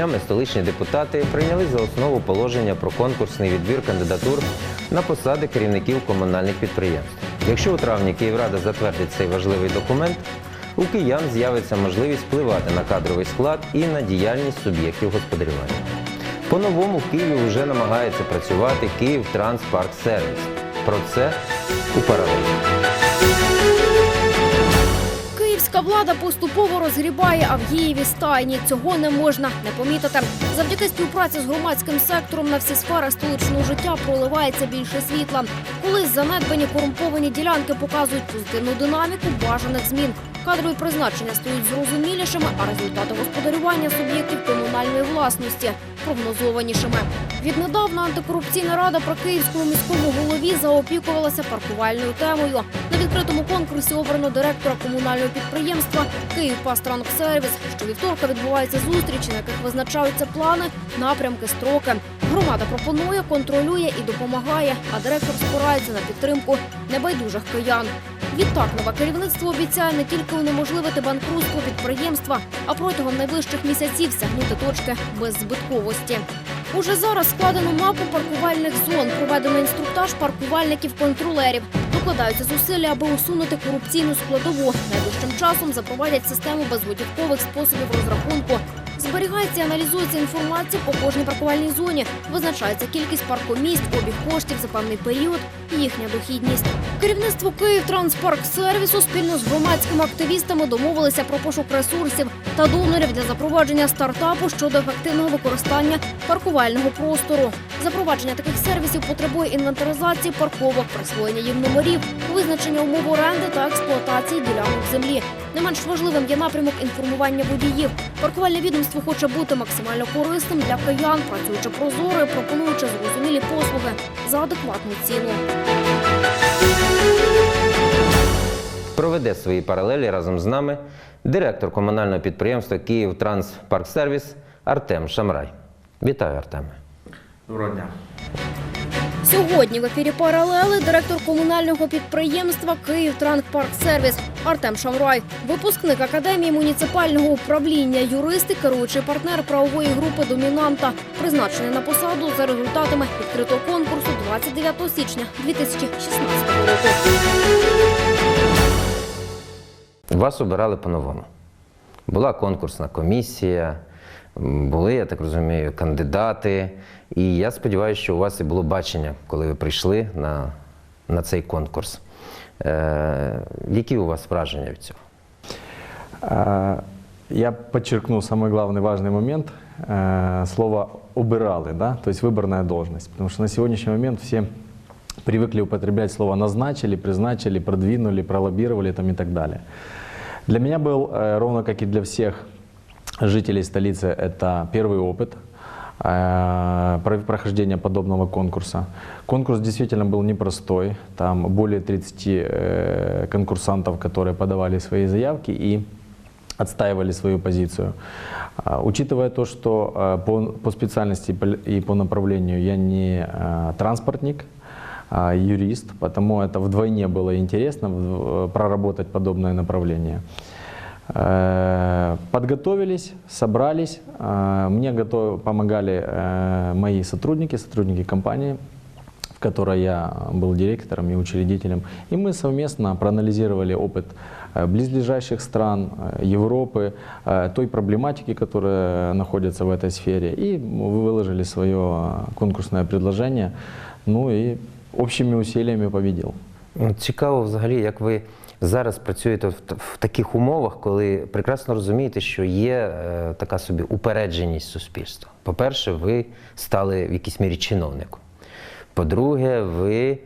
Днями столичні депутати прийняли за основу положення про конкурсний відбір кандидатур на посади керівників комунальних підприємств. Якщо у травні Київрада затвердить цей важливий документ, у киян з'явиться можливість впливати на кадровий склад і на діяльність суб'єктів господарювання. По-новому в Києві вже намагається працювати Київ Транспарк Сервіс. Про це у паралелі. Київська влада поступово розгрібає Авгієві стайні. Цього не можна не помітити. Завдяки співпраці з громадським сектором на всі сфери столичного життя проливається більше світла. Колись занедбані корумповані ділянки показують позитивну динаміку бажаних змін. Кадрові призначення стають зрозумілішими, а результати господарювання суб'єктів комунальної власності прогнозованішими. Віднедавна антикорупційна рада при київському міському голові заопікувалася паркувальною темою. На відкритому конкурсі обрано директора комунального підприємства Київ Сервіс. Щовівторка відбуваються зустрічі, на яких визначаються плани, напрямки, строки. Громада пропонує, контролює і допомагає, а директор спирається на підтримку небайдужих киян. Відтак нове керівництво обіцяє не тільки унеможливити банкрутство підприємства, а протягом найближчих місяців сягнути точки беззбитковості. Уже зараз складено мапу паркувальних зон, проведено інструктаж паркувальників-контролерів. Докладаються зусилля, аби усунути корупційну складову. Найближчим часом запровадять систему безготівкових способів розрахунку. Зберігається і аналізується інформація по кожній паркувальній зоні. Визначається кількість паркомісць, обіг коштів за певний період і їхня дохідність. Керівництво Київ сервісу спільно з громадськими активістами домовилися про пошук ресурсів та донорів для запровадження стартапу щодо ефективного використання паркувального простору. Запровадження таких сервісів потребує інвентаризації парковок, присвоєння їм номерів, визначення умов оренди та експлуатації ділянок землі. Не менш важливим є напрямок інформування водіїв. Паркувальне відомство хоче бути максимально корисним для киян, працюючи прозоро пропонуючи зрозумілі послуги за адекватну ціну. Проведе свої паралелі разом з нами директор комунального підприємства Київ Транспарксервіс Артем Шамрай. Вітаю, Артеме. Доброго дня. Сьогодні в ефірі паралели директор комунального підприємства Київ Сервіс Артем Шамрай, випускник академії муніципального управління, юрист і керуючий партнер правової групи Домінанта, призначений на посаду за результатами відкритого конкурсу 29 січня 2016 року. Вас обирали по-новому. Була конкурсна комісія, були, я так розумію, кандидати. І я сподіваюся, що у вас і було бачення, коли ви прийшли на, на цей конкурс. Е, які у вас враження від цього? А, Я подчеркну самый главный важный момент. э, Слово «убирали», да? то есть выборная должность. Потому что на сегодняшний момент все привыкли употреблять слово «назначили», «призначили», «продвинули», «пролоббировали» там, и так далее. Для меня был, э, ровно как и для всех жителей столицы, это первый опыт э, про- прохождения подобного конкурса. Конкурс действительно был непростой. Там более 30 э, конкурсантов, которые подавали свои заявки и отстаивали свою позицию. А, Учитывая то, что э, по, по специальности и по- направлению я не транспортник, а юрист, потому это вдвойне было интересно проработать подобное направление. Э, Подготовились, собрались. Э, Мне готов- помогали э, мои сотрудники, сотрудники компании, в которой я был директором и учредителем. И мы совместно проанализировали опыт близлежащих стран, Европы, той проблематики, которая находится в этой сфере. И выложили свое конкурсное предложение. Ну и общими усилиями победил. Цікаво взагалі, як ви зараз працюєте в, в таких умовах, коли прекрасно розумієте, що є е, така собі упередженість суспільства. По-перше, ви стали в якійсь мірі чиновником. По-друге, ви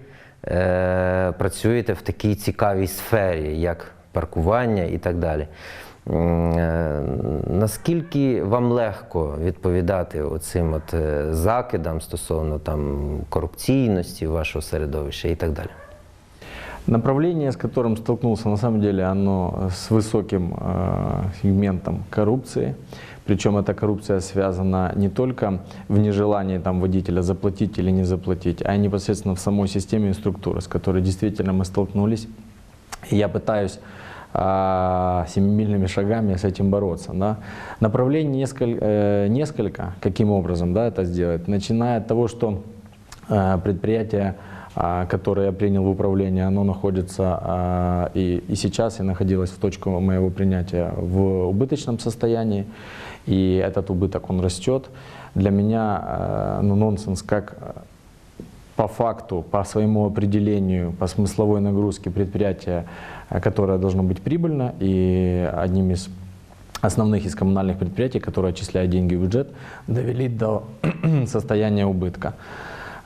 е, працюєте в такій цікавій сфері, як паркування і так далі. Е, Наскільки вам легко відповідати оцим от е, закидам стосовно там корупційності вашого середовища і так далі? Направление, с которым столкнулся, на самом деле, оно с высоким э, сегментом коррупции. Причем эта коррупция связана не только в нежелании там, водителя заплатить или не заплатить, а непосредственно в самой системе и структуре, с которой действительно мы столкнулись. И я пытаюсь а, семимильными шагами с этим бороться. Да? Направлений несколько, э, несколько, каким образом да, это сделать. Начиная от того, что э, предприятие, которое я принял в управление, оно находится а, и, и сейчас, и находилось в точку моего принятия в убыточном состоянии, и этот убыток, он растет. Для меня э, ну, нонсенс, как по факту, по своему определению, по смысловой нагрузке предприятия, э, которое должно быть прибыльно и одним из основных из коммунальных предприятий, которые отчисляют деньги в бюджет, довели до состояния убытка.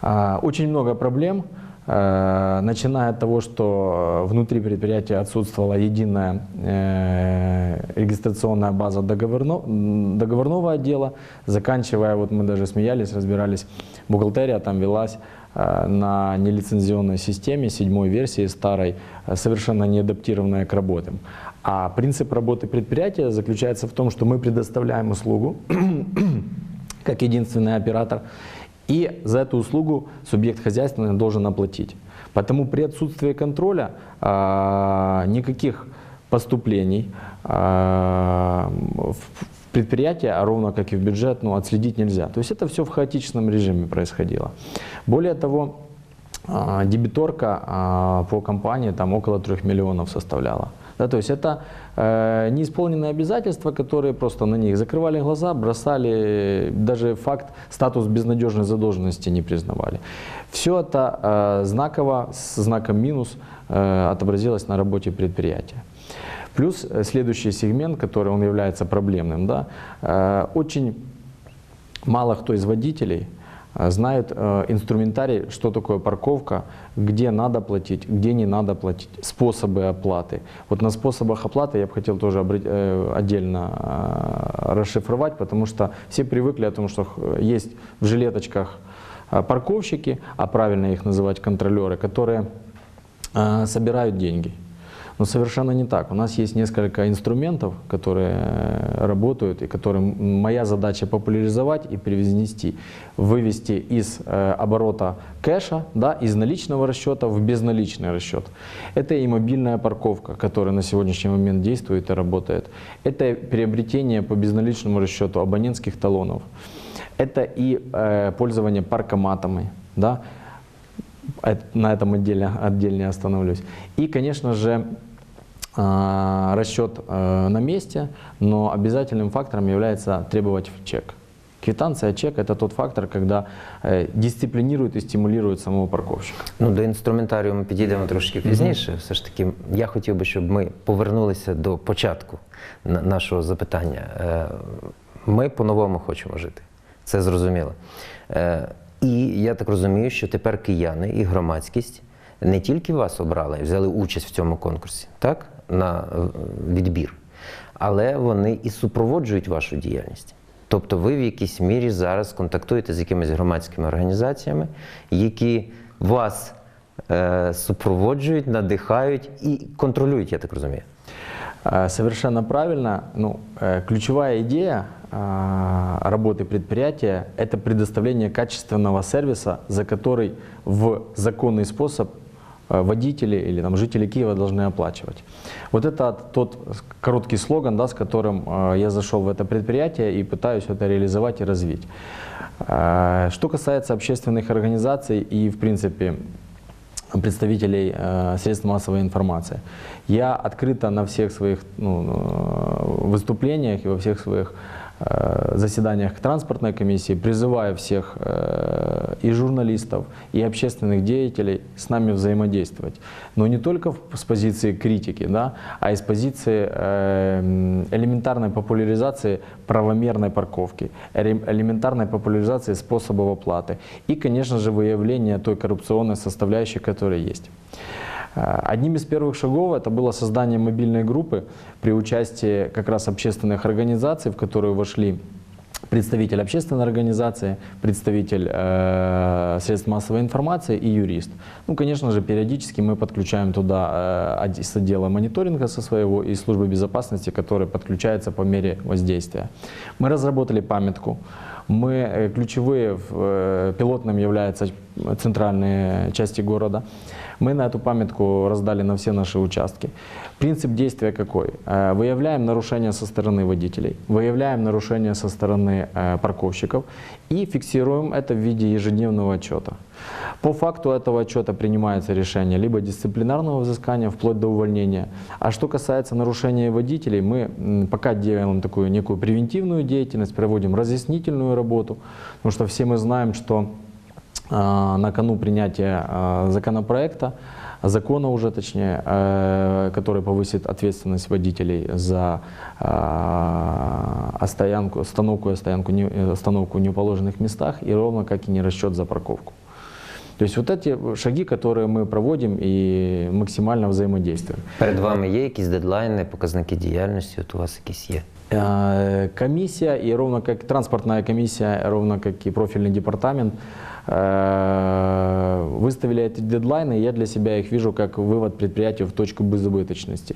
А, Очень много проблем, э, начиная от того, что внутри предприятия отсутствовала единая э, регистрационная база договорно- договорного отдела, заканчивая, вот мы даже смеялись, разбирались, бухгалтерия там велась э, на нелицензионной системе, седьмой версии старой, э, совершенно не адаптированная к работам. А принцип работы предприятия заключается в том, что мы предоставляем услугу как единственный оператор, и за эту услугу субъект хозяйственный должен оплатить. Потому при отсутствии контроля а, никаких поступлений а, в в предприятие, а ровно как и в бюджет, ну, отследить нельзя. То есть это все в хаотичном режиме происходило. Более того, а, дебиторка а, по компании там около 3 миллионов составляла. Да, то есть это э, неисполненные обязательства, которые просто на них закрывали глаза, бросали, даже факт, статус безнадежной задолженности не признавали. Все это э, знаково, с знаком минус э, отобразилось на работе предприятия. Плюс э, следующий сегмент, который он является проблемным, да, э, очень мало кто из водителей знает э, инструментарий, что такое парковка, где надо платить, где не надо платить, способы оплаты. Вот на способах оплаты я бы хотел тоже э, отдельно э, расшифровать, потому что все привыкли о том, что есть в жилеточках э, парковщики, а правильно их называть контролеры, которые э, собирают деньги. Но совершенно не так. У нас есть несколько инструментов, которые э, работают и которые моя задача популяризовать и привнести, вывести из э, оборота кэша, да, из наличного расчета в безналичный расчет. Это и мобильная парковка, которая на сегодняшний момент действует и работает. Это приобретение по безналичному расчету абонентских талонов. Это и э, пользование паркоматами, да, на этом отделе, отдельно остановлюсь. И, конечно же, расчет э, на месте, но обязательным фактором является требовать чек. Квитанция, чек – это тот фактор, когда э, дисциплинирует і стимулює самого парковщика. Ну, до інструментарію ми підійдемо трошки пізніше. Все ж таки, я хотів би, щоб ми повернулися до початку на- нашого запитання. Е, Ми по-новому хочемо жити. Це зрозуміло. Е, І я так розумію, що тепер кияни і громадськість не тільки вас обрали, взяли участь в цьому конкурсі, так? На е, відбір, але вони і супроводжують вашу діяльність. Тобто ви в якійсь мірі зараз контактуєте з якимись громадськими організаціями, які вас е, супроводжують, надихають і контролюють, я так розумію. Э, Совершенно правильно. Ну, э, ключевая идея а, работы предприятия – это предоставление качественного сервиса, за который в законный способ э, Водители или там, жители Киева должны оплачивать. Вот это тот короткий слоган, да, с которым э, я зашел в это предприятие и пытаюсь это реализовать и развить. Э, Что касается общественных организаций и, в принципе, представителей э, средств массовой информации. Я открыто на всех своих ну, э, выступлениях и во всех своих э, заседаниях транспортной комиссии призываю всех э, и журналистов, и общественных деятелей с нами взаимодействовать. Но не только с позиции критики, да, а и с позиции э, элементарной популяризации правомерной парковки, эле- элементарной популяризации способов оплаты и, конечно же, выявления той коррупционной составляющей, которая есть. Э, Одним из первых шагов это было создание мобильной группы при участии как раз общественных организаций, в которую вошли представитель общественной организации, представитель э, средств массовой информации и юрист. Ну, конечно же, периодически мы подключаем туда э, с отдела мониторинга со своего и службы безопасности, которые подключаются по мере воздействия. Мы разработали памятку Мы э, ключевые, э, пилотным являются центральные части города. Мы на эту памятку раздали на все наши участки. Принцип действия какой? Э, Выявляем нарушения со стороны водителей, выявляем нарушения со стороны э, парковщиков и фиксируем это в виде ежедневного отчета. По факту этого отчета принимается решение либо дисциплинарного взыскания, вплоть до увольнения. А что касается нарушения водителей, мы пока делаем такую некую превентивную деятельность, проводим разъяснительную работу, потому что все мы знаем, что на кону принятия а, законопроекта, закона уже точнее, э, который повысит ответственность водителей за а, остоянку, остановку, и остоянку, не- э, остановку в неположенных местах и ровно как и не расчет за парковку. То есть вот эти шаги, которые мы проводим и максимально взаимодействуем. Перед вами є якісь дедлайни, показники діяльності, от у вас якісь є. Э, Комиссия и ровно как транспортная комиссия, ровно как и профильный департамент э, выставили эти дедлайны, я для себя их вижу как вывод предприятия в точку безубыточности.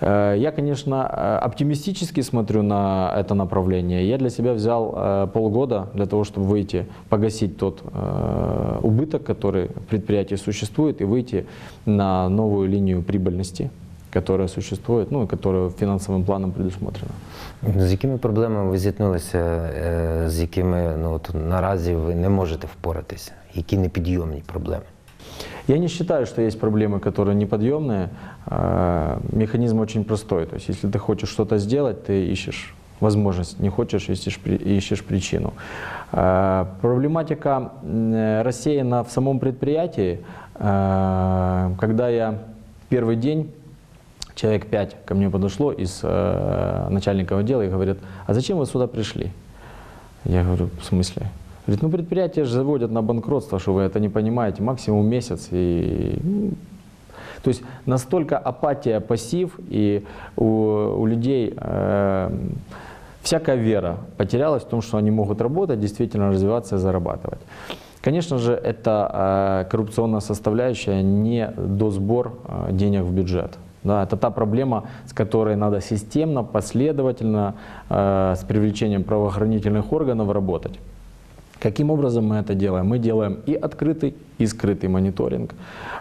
Э, Я, конечно, э, оптимистически смотрю на это направление. Я для себя взял э, полгода для того, чтобы выйти, погасить тот э, убыток, который в предприятии существует, и выйти на новую линию прибыльности, которая существует, ну и которая финансовым планом предусмотрена. З якими проблемами ви зіткнулися, е, з якими ну, от, наразі ви не можете впоратися? Які непідйомні проблеми? Я не считаю, что есть проблемы, которые неподъемные. Э, Механизм очень простой. То есть, если ты хочешь что-то сделать, ты ищешь возможность, не хочешь, ищешь, при- ищешь причину. Э, Проблематика м, э, рассеяна в самом предприятии. Э, Когда я первый день человек пять ко мне подошло из э, начальника отдела и говорит, а зачем вы сюда пришли? Я говорю, в смысле? Говорит, ну предприятия же заводят на банкротство, что вы это не понимаете, максимум месяц. И... ну, То есть настолько апатия, пассив, и у, у людей э, всякая вера потерялась в том, что они могут работать, действительно развиваться и зарабатывать. Конечно же, это э, коррупционная составляющая, не досбор э, денег в бюджет. Да, это та проблема, с которой надо системно, последовательно, э, с привлечением правоохранительных органов работать. Каким образом мы это делаем? Мы делаем и открытый, и скрытый мониторинг.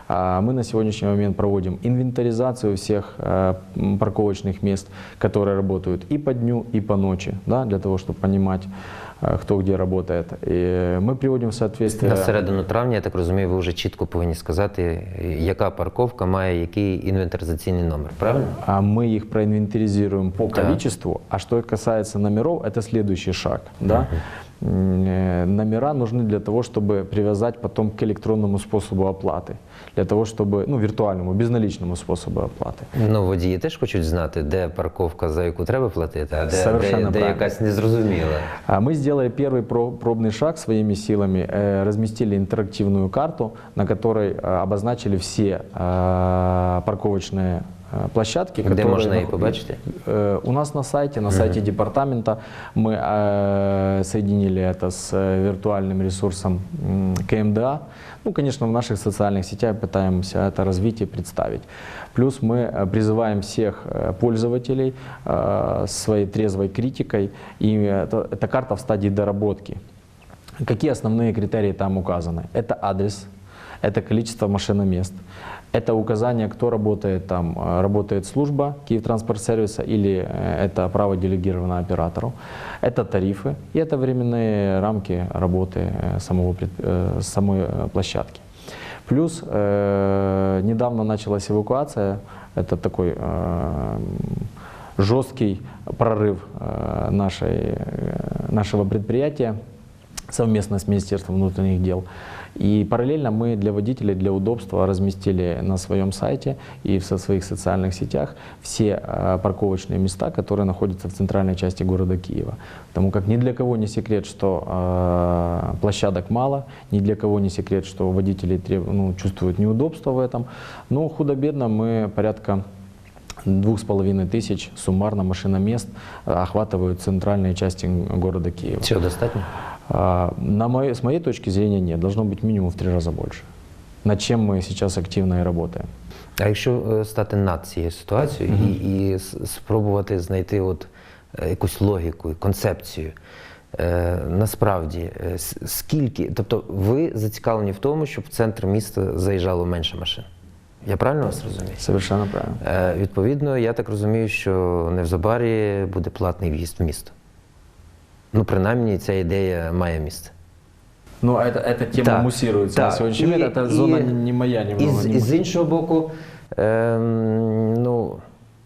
А, Мы на сегодняшний момент проводим инвентаризацию всех э, парковочных мест, которые работают и по дню, и по ночи, да, для того, чтобы понимать, э, кто где работает. И мы приводим в соответствие... На середину травня, я так розумію, ви вже чітко повинні сказати, яка парковка має який інвентаризаційний номер, правильно? А мы их проинвентаризируем по Да. количеству. А что касается номеров, это следующий шаг. Да? М, э, Номера нужны для того, чтобы привязать потом к электронному способу оплаты. Для того, чтобы, ну, виртуальному, безналичному способу оплаты. Ну, водії теж хочуть знати, де парковка, за яку треба платити, а де, де, Совершенно де правильно. якась незрозуміла. А Мы сделали первый про- пробный шаг своими силами, э, разместили интерактивную карту, на которой э, обозначили все э, парковочные э, Площадки. Де которые можна її побачити? Э, У нас на сайте, на сайте департамента мы э, соединили это с э, виртуальным ресурсом КМДА. Ну, конечно, в наших социальных сетях пытаемся это развить и представить. Плюс мы э, призываем всех э, пользователей э, своей трезвой критикой. И это, эта карта в стадии доработки. Какие основные критерии там указаны? Это адрес, это количество машиномест, это указание, кто работает там, э, работает служба Киевтранспортсервиса или э, это право делегировано оператору, это тарифы и это временные рамки работы э, самого, самой площадки. Плюс э, недавно началась эвакуация, это такой э, жесткий прорыв э, нашей, э, нашего предприятия совместно с Министерством внутренних дел. И параллельно мы для водителей, для удобства разместили на своем сайте и в своих социальных сетях все э, парковочные места, которые находятся в центральной части города Киева. Потому как ни для кого не секрет, что э, площадок мало, ни для кого не секрет, что водители ну, чувствуют неудобства в этом. Но худо-бедно мы порядка двух с половиной тысяч суммарно машиномест э, охватывают центральные части города Киева. Цього достатньо? На моей, с моей точки зрения нет, должно быть минимум в три раза больше. Над чем мы сейчас активно и работаем. А якщо е, стати над цією ситуацією і, і с- спробувати знайти от е, якусь логіку, і концепцію, Е, насправді, е, скільки, тобто ви зацікавлені в тому, щоб в центр міста заїжджало менше машин. Я правильно вас розумію? Совершенно правильно. Е, відповідно, я так розумію, що невзабарі буде платний в'їзд в місто. Ну, принаймні, ця ідея має місце. Ну, это, эта тема Так, муссируется на так. сегодняшний І- момент. Это і- зона не, не моя, І, немного. з- не і з моя. іншого боку, ем, ну,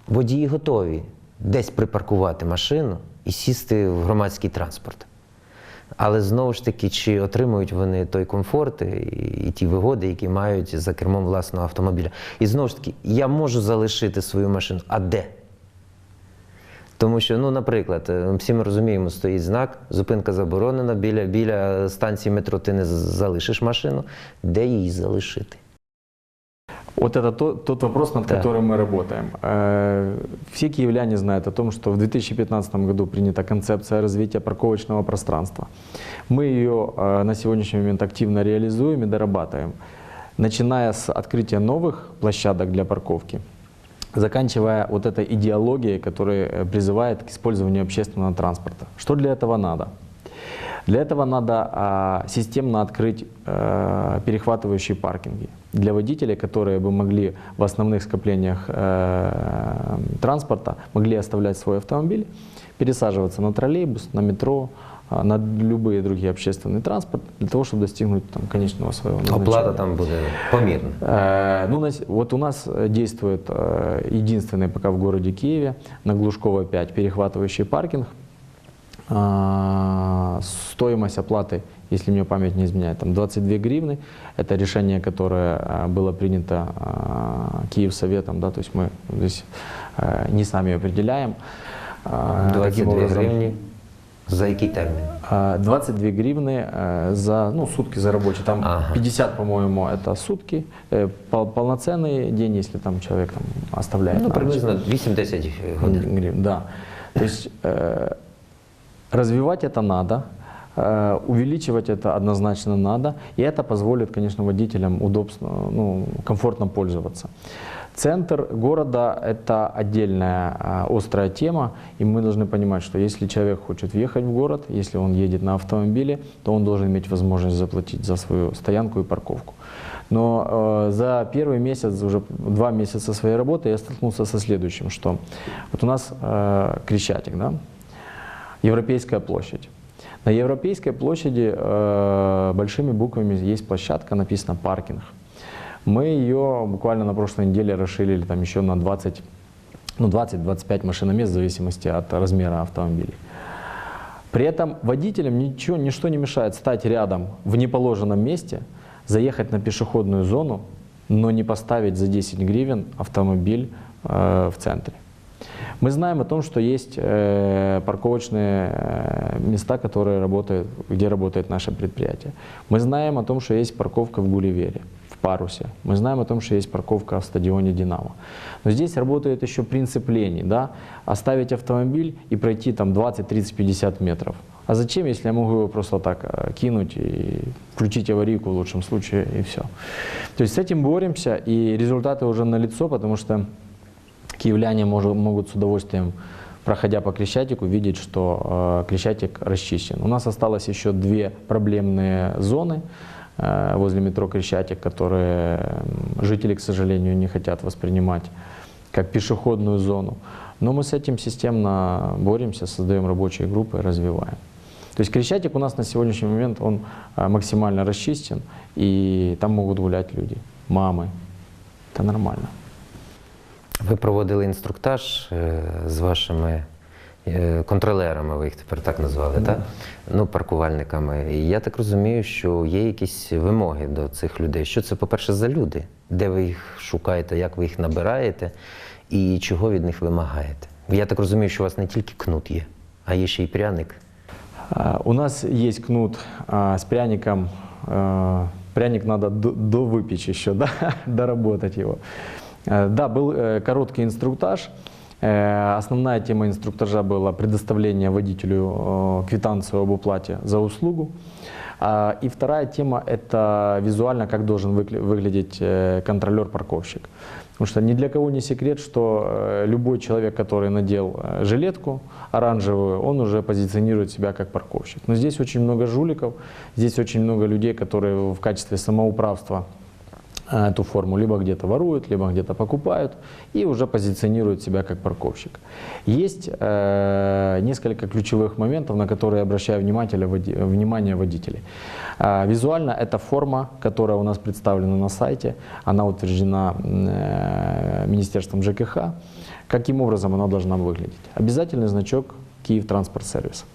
водії готові десь припаркувати машину і сісти в громадський транспорт. Але знову ж таки, чи отримують вони той комфорт і, і ті вигоди, які мають за кермом власного автомобіля. І знову ж таки, я можу залишити свою машину, а де? Тому що, ну, наприклад, е, всі ми розуміємо, стоїть знак, зупинка заборонена, біля, біля станції метро ти не з- залишиш машину. Де її залишити? Вот это то- тот вопрос, над Да. которым мы работаем. Э, Все киевляне знают о том, что в 2015 году принята концепция развития парковочного пространства. Мы ее э, на сегодняшний момент активно реализуем и дорабатываем. Начиная с открытия новых площадок для парковки, заканчивая вот этой идеологией, которая э, призывает к использованию общественного транспорта. Что для этого надо? Для этого надо а, системно открыть э, перехватывающие паркинги для водителей, которые бы могли в основных скоплениях э, транспорта могли оставлять свой автомобиль, пересаживаться на троллейбус, на метро, а, на любые другие общественный транспорт для того, чтобы достигнуть там, конечного своего назначения. Оплата там буде помірна. Э, Ну, вот у нас э, действует э, единственный пока в городе Киеве на Глушкова 5 перехватывающий паркинг. А, Стоимость оплаты, если мне память не изменяет, там 22 гривны. Это решение, которое а, было принято а, Киевсоветом, да, то есть мы здесь э, не сами определяем. а, каким 22 образом. За який термін? А, 22 гривны э, за ну, сутки за рабочий. Там Ага. 50, по-моему, это сутки. Пол- полноценный день, если там человек там, оставляет. Ну, приблизно 8-10 годин. Гривен, да. То есть развивать это надо, увеличивать это однозначно надо, и это позволит, конечно, водителям удобно, ну, комфортно пользоваться. Центр города – это отдельная а, острая тема, и мы должны понимать, что если человек хочет въехать в город, если он едет на автомобиле, то он должен иметь возможность заплатить за свою стоянку и парковку. Но э, за первый месяц, уже два месяца своей работы я столкнулся со следующим, что вот у нас э, Крещатик, да, Европейская площадь. На Европейской площади э, большими буквами есть площадка, написано паркинг. Мы ее буквально на прошлой неделе расширили там еще на 20, ну 20-25 машиномест в зависимости от размера автомобилей. При этом водителям ничего, ничто не мешает стать рядом в неположенном месте, заехать на пешеходную зону, но не поставить за 10 гривен автомобиль э, в центре. Мы знаем о том, что есть э, парковочные э, места, которые работают, где работает наше предприятие. Мы знаем о том, что есть парковка в Гулливере, Парусе. Мы знаем о том, что есть парковка в стадионе «Динамо». Но здесь работает еще принцип лени, да? оставить автомобиль и пройти там 20, 30, 50 метров. А зачем, если я могу его просто так э, кинуть и включить аварийку в лучшем случае и все. То есть с этим боремся, и результаты уже налицо, потому что киевляне мож- могут с удовольствием, проходя по Крещатику, видеть, что э, Крещатик расчищен. У нас осталось еще две проблемные зоны возле метро Крещатик, которые жители, к сожалению, не хотят воспринимать как пешеходную зону. Но мы с этим системно боремся, создаем рабочие группы развиваем. То есть Крещатик у нас на сегодняшний момент он э, максимально расчистен, и там могут гулять люди, мамы. Это нормально. Ви проводили інструктаж е, з вашими контролерами, ви їх тепер так назвали, так? Ну, паркувальниками. І я так розумію, що є якісь вимоги до цих людей. Що це, по-перше, за люди? Де ви їх шукаєте, як ви їх набираєте і чого від них вимагаєте? Я так розумію, що у вас не тільки кнут є, а є ще й пряник. А, У нас есть кнут а, с пряником. А, Пряник надо до- довыпечь еще, да, доработать его. А, Да, был э, короткий инструктаж. Э, Основная тема инструктажа была предоставление водителю э, квитанцию об уплате за услугу. А, И вторая тема – это визуально, как должен выглядеть э, контролер-парковщик. Потому что ни для кого не секрет, что любой человек, который надел жилетку оранжевую, он уже позиционирует себя как парковщик. Но здесь очень много жуликов, здесь очень много людей, которые в качестве самоуправства эту форму либо где-то воруют, либо где-то покупают и уже позиционируют себя как парковщик. Есть э, несколько ключевых моментов, на которые обращаю внимание, води- внимание водителей. А, Визуально это форма, которая у нас представлена на сайте, она утверждена э, Министерством ЖКХ. Каким образом она должна выглядеть? Обязательный значок Киев Транспорт Сервис.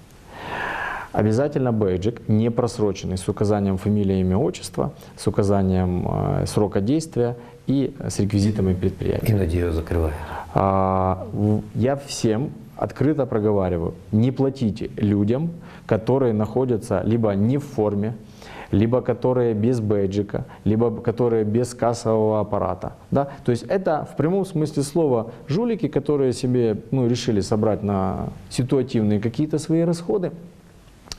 Обязательно бейджик, не просроченный, с указанием фамилии, имя, отчества, с указанием э, срока действия и с реквизитами предприятия. Іноді його закривають. А, Я всем открыто проговариваю, не платите людям, которые находятся либо не в форме, либо которые без бейджика, либо которые без кассового аппарата. Да? То есть это в прямом смысле слова жулики, которые себе ну, решили собрать на ситуативные какие-то свои расходы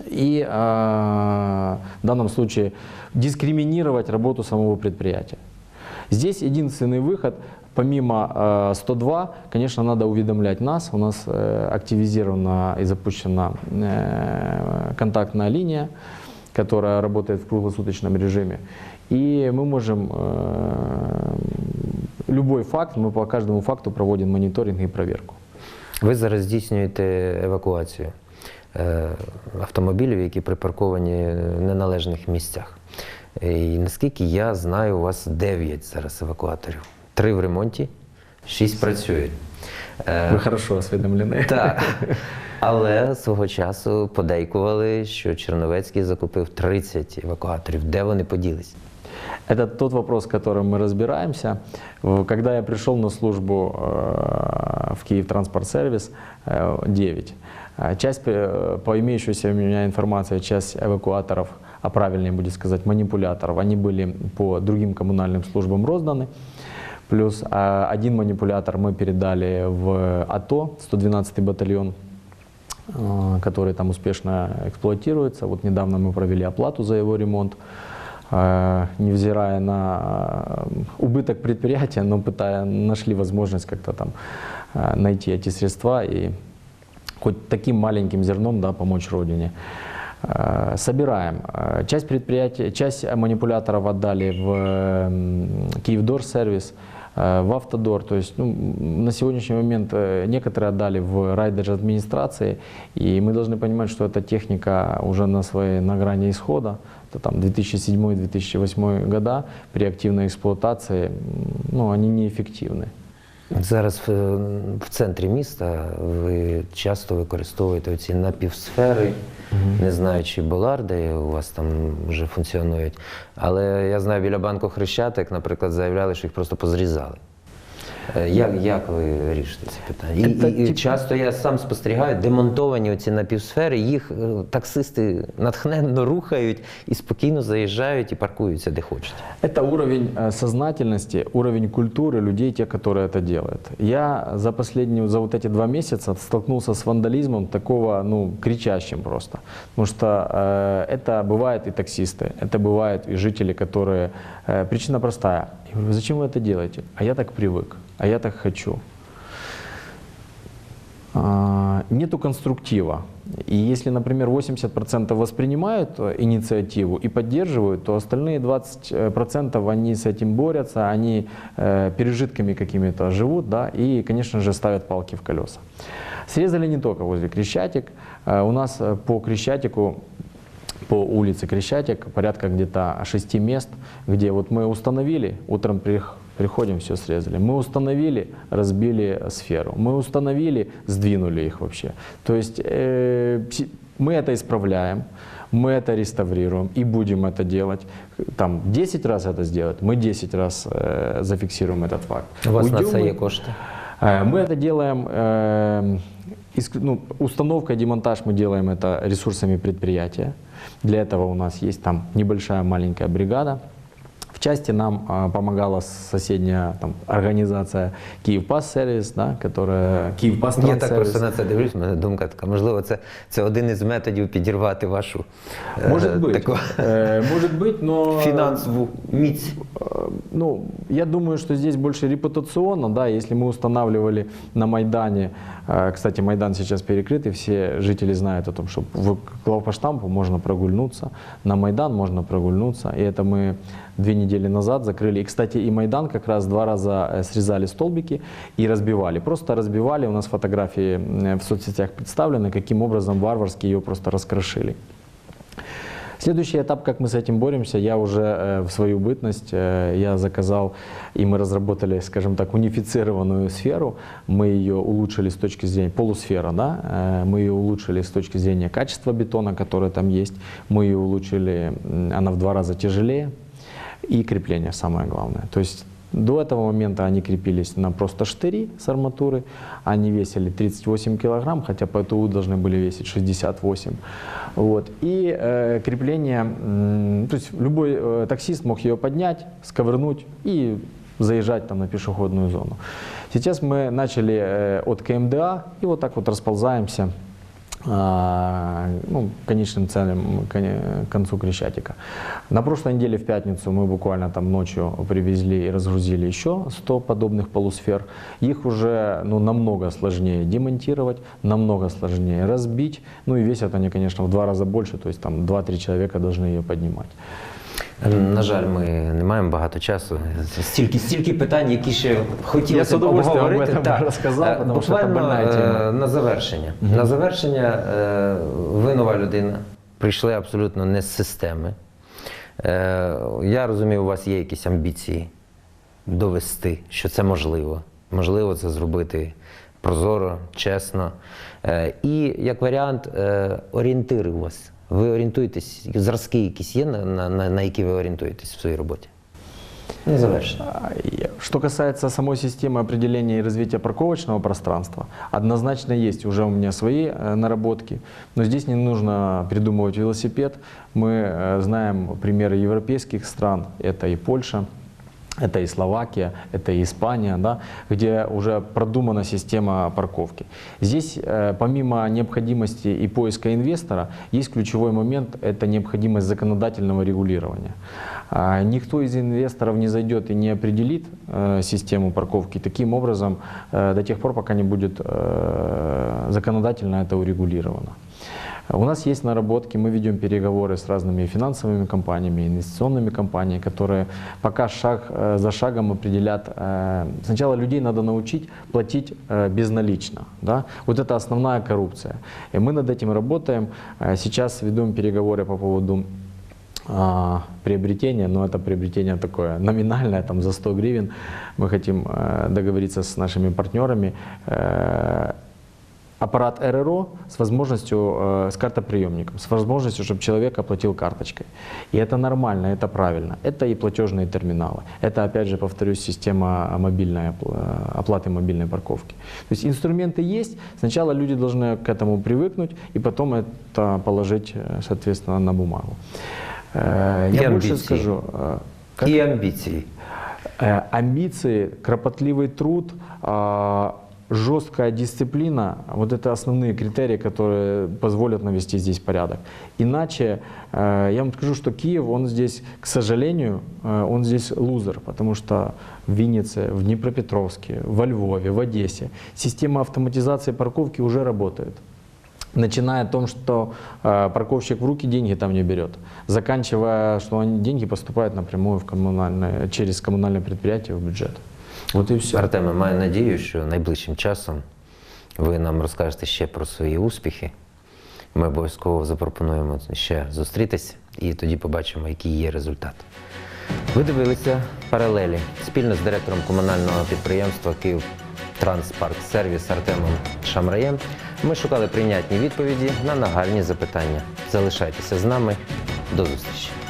и а, в данном случае дискриминировать работу самого предприятия. Здесь единственный выход, помимо э, 102, конечно, надо уведомлять нас. У нас э, активизирована и запущена э, контактная линия, которая работает в круглосуточном режиме. И мы можем э, любой факт, мы по каждому факту проводим мониторинг и проверку. Ви зараз здійснюєте евакуацію е, автомобілів, які припарковані в неналежних місцях. І наскільки я знаю, у вас 9 зараз евакуаторів. Три в ремонті, 6 працюють. Е, Вы хорошо осведомлены. Так. Але свого часу подейкували, що Черновецький закупив 30 евакуаторів. Де вони поділись? Это тот вопрос, с которым мы разбираемся. В- Когда я пришел на службу э, в Киев Транспорт Сервис э, 9, э, часть, э, по имеющейся у меня информации, часть эвакуаторов, а правильнее будет сказать манипуляторов, они были по другим коммунальным службам розданы. Плюс э, один манипулятор мы передали в АТО, 112-й батальон, э, который там успешно эксплуатируется. Вот недавно мы провели оплату за его ремонт, невзирая на убыток предприятия, но пытая, нашли возможность как-то там найти эти средства и хоть таким маленьким зерном да, помочь Родине. Э, Собираем. Э, Часть предприятий, часть манипуляторов отдали в м, Киевдор сервис, э, в Автодор. То есть ну, на сегодняшний момент э, некоторые отдали в райдер администрации. И мы должны понимать, что эта техника уже на своей на грани исхода. Это там 2007-2008 года при активной эксплуатации, ну, они неэффективны. Зараз в, центрі міста ви часто використовуєте ці напівсфери. Не знаю, чи боларди у вас там вже функціонують. Але я знаю, біля банку Хрещатик, наприклад, заявляли, що їх просто позрізали. Е, Як, як ви рішите це питання? І, Це і, і тип- часто я сам спостерігаю, демонтовані оці напівсфери, їх е, таксисти натхненно рухають і спокійно заїжджають і паркуються де хочуть. Это уровень э, сознательности, уровень культуры людей, те, которые это делают. Я за последние, за вот эти два месяца столкнулся с вандализмом такого, ну, кричащим просто. Потому что э, это бывают и таксисты, это бывают и жители, которые... э, причина простая. Я говорю, зачем вы это делаете? А я так привык, а я так хочу. А, нету конструктива. И если, например, 80% воспринимают инициативу и поддерживают, то остальные 20% они с этим борются, они э, пережитками какими-то живут, да, и, конечно же, ставят палки в колеса. Срезали не только возле Крещатик. Э, у нас э, по Крещатику по улице Крещатик порядка где-то 6 мест, где вот мы установили, утром прих- приходим, все срезали. Мы установили, разбили сферу. Мы установили, сдвинули их вообще. То есть э, мы это исправляем, мы это реставрируем и будем это делать. Там 10 раз это сделать, мы 10 раз э, зафиксируем этот факт. У вас на Уйдем це мы- є кошти? Э, Мы это делаем, э, ну, установка, демонтаж мы делаем это ресурсами предприятия. Для этого у нас есть там небольшая маленькая бригада. В Отчасти нам а, помогала соседняя там, организация Київпас сервис, да, которая Київпас Я так Транссервис. просто на це дивлюсь, в мене думка така. Можливо, це, це один із методів підірвати вашу е, Может быть, таку Э, может быть, но фінансову міць. Э, Ну, я думаю, что здесь больше репутационно, да, если мы устанавливали на Майдане, э, кстати, Майдан сейчас перекрыт, и все жители знают о том, что в главпоштампу можно прогульнуться, на Майдан можно прогульнуться, и это мы две недели назад закрыли. И, кстати, и Майдан как раз два раза э, срезали столбики и разбивали. Просто разбивали, у нас фотографии э, в соцсетях представлены, каким образом варварски ее просто раскрошили. Следующий этап, как мы с этим боремся, я уже э, в свою бытность, я заказал, и мы разработали, скажем так, унифицированную сферу. Мы ее улучшили с точки зрения, полусфера, да, мы ее улучшили с точки зрения качества бетона, который там есть. Мы ее улучшили, она в два раза тяжелее. И крепление самое главное. То есть до этого момента они крепились на просто штыри с арматуры. Они весили 38 килограмм, хотя по ТУ должны были весить 68. Вот. И э, крепление, м, то есть любой э, таксист мог ее поднять, сковырнуть и заезжать там на пешеходную зону. Сейчас мы начали э, от КМДА и вот так вот расползаемся ну, конечным целям, коне- к концу Крещатика. На прошлой неделе в пятницу мы буквально там ночью привезли и разгрузили еще 100 подобных полусфер. Их уже ну, намного сложнее демонтировать, намного сложнее разбить. Ну и весят они, конечно, в два раза больше, то есть там 2-3 человека должны ее поднимать. На жаль, ми не маємо багато часу. Стільки, стільки питань, які ще хотілося б об обговорити. Так. розказав, тому що це Буквально тема. е, на завершення. На завершення е, ви нова людина, прийшли абсолютно не з системи. Е, Я розумію, у вас є якісь амбіції довести, що це можливо. Можливо це зробити прозоро, чесно. І як варіант, орієнтири у вас. Ви орієнтуєтесь, зразки якісь є, на, на, на на які ви орієнтуєтесь в своїй роботі? Не завершено. А, и Что касается самой системы определения и развития парковочного пространства, однозначно есть уже у меня свои э, наработки, но здесь не нужно придумывать велосипед. Мы э, знаем примеры европейских стран, это и Польша, это и Словакия, это и Испания, да, где уже продумана система парковки. Здесь, э, помимо необходимости и поиска инвестора, есть ключевой момент – это необходимость законодательного регулирования. А, Никто из инвесторов не зайдет и не определит э, систему парковки таким образом э, до тех пор, пока не будет законодательно это урегулировано. У нас есть наработки, мы ведем переговоры с разными финансовыми компаниями, инвестиционными компаниями, которые пока шаг э, за шагом определят. э, Сначала людей надо научить платить э, безналично. Да? Вот это основная коррупция. И мы над этим работаем. Сейчас ведем переговоры по поводу а, приобретение, но это приобретение такое номинальное, там за 100 гривен. Мы хотим договориться с нашими партнерами аппарат РРО с возможностью, э, с картоприемником, с возможностью, чтобы человек оплатил карточкой. И это нормально, это правильно. Это и платежные терминалы. Это, опять же, повторюсь, система мобильной, опл- э, оплаты мобильной парковки. То есть инструменты есть, сначала люди должны к этому привыкнуть, и потом это положить, э, соответственно, на бумагу. Э, И Я больше амбиции. скажу. э, как- І амбіції. Э, Амбиции, кропотливый труд, а, жесткая дисциплина, вот это основные критерии, которые позволят навести здесь порядок. Иначе, э, я вам скажу, что Киев, он здесь, к сожалению, э, он здесь лузер, потому что в Виннице, в Днепропетровске, во Львове, в Одессе система автоматизации парковки уже работает. Начиная о том, что э, парковщик в руки деньги там не берет, заканчивая, что они, деньги поступают напрямую в коммунальное, через коммунальное предприятие в бюджет. Вот и все. Артеме, маю надію, що найближчим часом ви нам розкажете ще про свої успіхи. Ми обов'язково запропонуємо ще зустрітись і тоді побачимо, який є результат. Ви дивилися паралелі спільно з директором комунального підприємства Київ Транспарк Сервіс Артемом Шамраєм. Ми шукали прийнятні відповіді на нагальні запитання. Залишайтеся з нами. До зустрічі!